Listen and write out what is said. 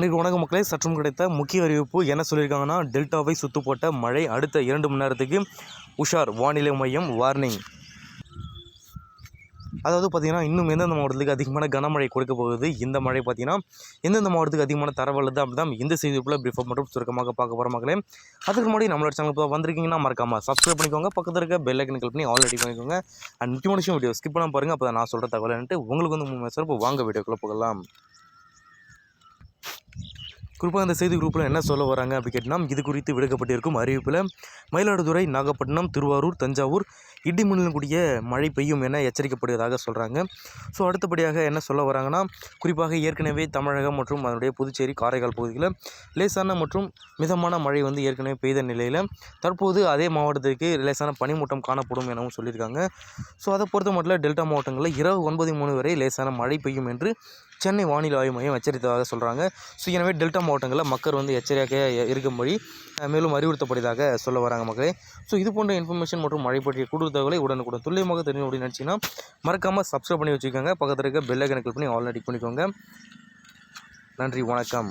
இன்றைக்கு உணவு மக்களே சற்றும் கிடைத்த முக்கிய அறிவிப்பு என்ன சொல்லியிருக்காங்கன்னா டெல்டாவை சுத்து போட்ட மழை அடுத்த இரண்டு மணி நேரத்துக்கு உஷார். வானிலை மையம் வார்னிங். அதாவது பார்த்தீங்கன்னா இன்னும் எந்தெந்த மாவட்டத்துக்கு அதிகமான கனமழை கொடுக்க போகுது? இந்த மழை பார்த்தீங்கன்னா எந்தெந்த மாவட்டத்துக்கு அதிகமான தரவல்லது அப்படி தான் இந்த செய்திக்குள்ளே ப்ரிஃபர் மற்றும் சுருக்கமாக பார்க்க போகிற மக்களே. அதுக்கு முன்னாடி நம்மளோட சேனல் இப்போ வந்திருக்கீங்கன்னா மறக்காமல் சப்ஸ்கிரைப் பண்ணிக்கோங்க. பக்கத்தில் இருக்க பெல் ஐக்கன் கிளிக் பண்ணி ஆல்ரெடி பண்ணிக்கோங்க. அண்ட் முக்கியமான விஷயம் வீடியோ ஸ்கிப் பண்ணாம பாருங்கள் அப்போ நான் சொல்கிற தகவல் உங்களுக்கு வந்து மூணு வாங்க வீடியோக்குள்ளே போகலாம். குறிப்பாக இந்த செய்தி குரூப்பில் என்ன சொல்ல வராங்க அப்படி கேட்டால் இது குறித்து விடுக்கப்பட்டிருக்கும் அறிவிப்பில் மயிலாடுதுறை நாகப்பட்டினம் திருவாரூர் தஞ்சாவூர் இடி கூடிய மழை பெய்யும் என எச்சரிக்கப்படுவதாக சொல்கிறாங்க ஸோ அடுத்தபடியாக என்ன சொல்ல வராங்கன்னா குறிப்பாக ஏற்கனவே தமிழகம் மற்றும் அதனுடைய புதுச்சேரி காரைக்கால் பகுதிகளில் லேசான மற்றும் மிதமான மழை வந்து ஏற்கனவே பெய்த நிலையில் தற்போது அதே மாவட்டத்திற்கு லேசான பனிமூட்டம் காணப்படும் எனவும் சொல்லியிருக்காங்க. ஸோ அதை பொறுத்த மட்டும் டெல்டா மாவட்டங்களில் இரவு ஒன்பது மணி வரை லேசான மழை பெய்யும் என்று சென்னை வானிலை ஆய்வு மையம் எச்சரித்ததாக சொல்கிறாங்க ஸோ எனவே டெல்டா மாவட்டங்களில் மக்கள் வந்து எச்சரிக்கையாக இருக்கும்படி மேலும் அறிவுறுத்தப்படுவதாக சொல்ல வராங்க மக்களே. ஸோ இது போன்ற இன்ஃபர்மேஷன் மற்றும் மழை பற்றிய கூடுதல் தகவலை உடனுக்குடன் துல்லியமாக தெரியும் அப்படின்னு நினச்சிங்கன்னா மறக்காமல் சப்ஸ்கிரைப் பண்ணி வச்சுக்கோங்க. பக்கத்தில் இருக்க பெல்லை கணக்கில் பண்ணி ஆல்ரெடி பண்ணிக்கோங்க. நன்றி வணக்கம்.